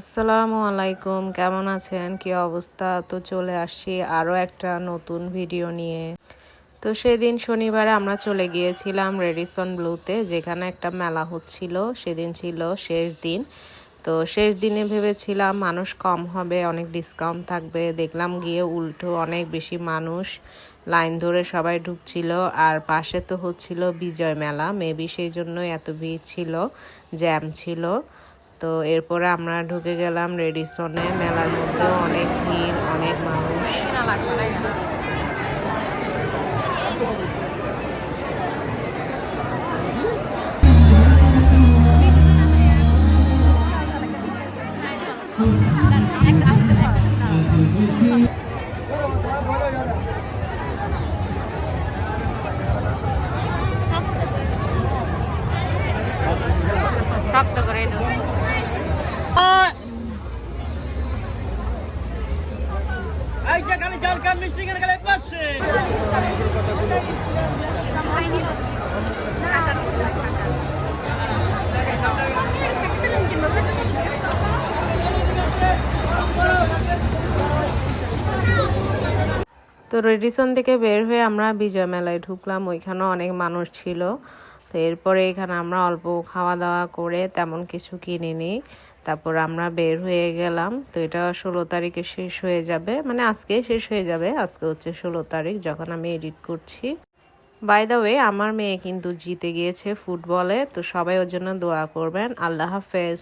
আসসালামু আলাইকুম, কেমন আছেন? কি অবস্থা? তো চলে আসছি আরও একটা নতুন ভিডিও নিয়ে। তো সেদিন শনিবারে আমরা চলে গিয়েছিলাম রেডিসন ব্লুতে, যেখানে একটা মেলা হচ্ছিল। সেদিন ছিল শেষ দিন। তো শেষ দিনে ভেবেছিলাম মানুষ কম হবে, অনেক ডিসকাউন্ট থাকবে। দেখলাম গিয়ে উল্টো অনেক বেশি মানুষ লাইন ধরে সবাই ঢুকছিল। আর পাশে তো হচ্ছিল বিজয় মেলা। মেবি সেই জন্যই এত ভিড় ছিল, জ্যাম ছিল। তো এরপরে আমরা ঢুকে গেলাম রেডিসনে। মেলার মধ্যেও অনেক ভিড় অনেক মানুষ। শক্ত করে। তো রেডিসন থেকে বের হয়ে আমরা বিজয় মেলায় ঢুকলাম ওইখানেও অনেক মানুষ ছিল। তো এরপরে এখানে আমরা অল্প খাওয়া দাওয়া করে তেমন কিছু কিনিনি। তারপর আমরা বের হয়ে গেলাম। তো এটা ষোলো তারিখে শেষ হয়ে যাবে। মানে আজকে শেষ হয়ে যাবে। আজকে হচ্ছে ষোলো তারিখ যখন আমি এডিট করছি। বাই দ্য ওয়ে আমার মেয়ে কিন্তু জিতে গিয়েছে ফুটবলে। তো সবাই ওর জন্য দোয়া করবেন। আল্লাহ হাফেজ।